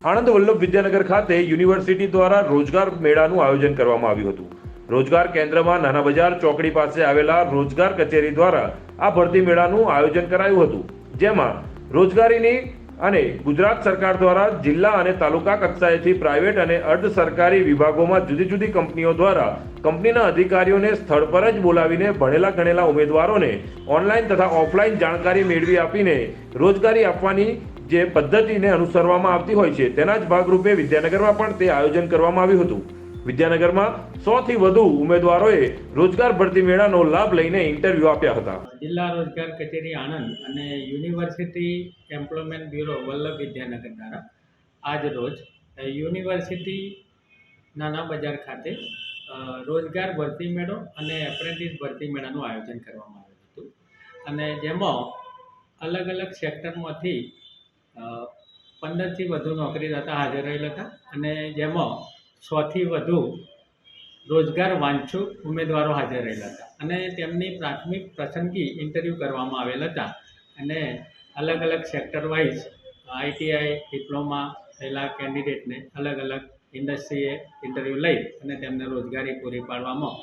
આણંદ વલ્લભ વિદ્યાનગર ખાતે યુનિવર્સિટી દ્વારા રોજગાર મેળાનું આયોજન કરવામાં આવ્યું હતું. રોજગાર કેન્દ્રમાં નાના બજાર ચોકડી પાસે આવેલા રોજગાર કચેરી દ્વારા આ ભરતી મેળાનું આયોજન કરાયું હતું. જેમાં રોજગારીની અને ગુજરાત સરકાર દ્વારા જિલ્લા અને તાલુકા કક્ષાએથી પ્રાઇવેટ અને અર્ધ સરકારી વિભાગોમાં જુદી જુદી કંપનીઓ દ્વારા કંપનીના અધિકારીઓને સ્થળ પર જ બોલાવીને ભણેલા ગણેલા ઉમેદવારોને ઓનલાઈન તથા ઓફલાઈન જાણકારી મેળવી આપીને રોજગારી આપવાની જે પદ્ધતિને અનુસરવામાં આવતી હોય છે, તેના જ ભાગરૂપે વિદ્યાનગરમાં પણ તે આયોજન કરવામાં આવ્યું હતું. વિદ્યાનગરમાં સો થી વધુ ઉમેદવારોએ રોજગાર ભરતી મેળાનો લાભ લઈને ઇન્ટરવ્યૂ આપ્યા હતા. જિલ્લા રોજગાર કચેરી આણંદ અને university employment bureau Vallabh Vidyanagar દ્વારા આજ રોજ યુનિવર્સિટી નાના બજાર ખાતે રોજગાર ભરતી મેળો અને એપ્રેન્ટિસ ભરતી મેળાનું આયોજન કરવામાં આવ્યું હતું. અને જેમાં અલગ અલગ સેક્ટરમાંથી પંદરથી વધુ નોકરીદાતા હાજર રહેલા હતા અને જેમાં સોથી વધુ રોજગાર વાંછુક ઉમેદવારો હાજર રહેલા હતા. અને તેમની પ્રાથમિક પસંદગી ઇન્ટરવ્યૂ કરવામાં આવેલ હતા. અને અલગ અલગ સેક્ટર વાઇઝ આઈટીઆઈ ડિપ્લોમા થયેલા કેન્ડિડેટને અલગ અલગ ઇન્ડસ્ટ્રીએ ઇન્ટરવ્યૂ લઈ અને તેમને રોજગારી પૂરી પાડવામાં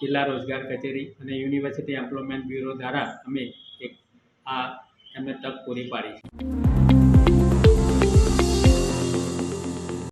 જિલ્લા રોજગાર કચેરી અને યુનિવર્સિટી એમ્પ્લોયમેન્ટ બ્યુરો દ્વારા અમે એક, આ એમને તક પૂરી પાડી છે.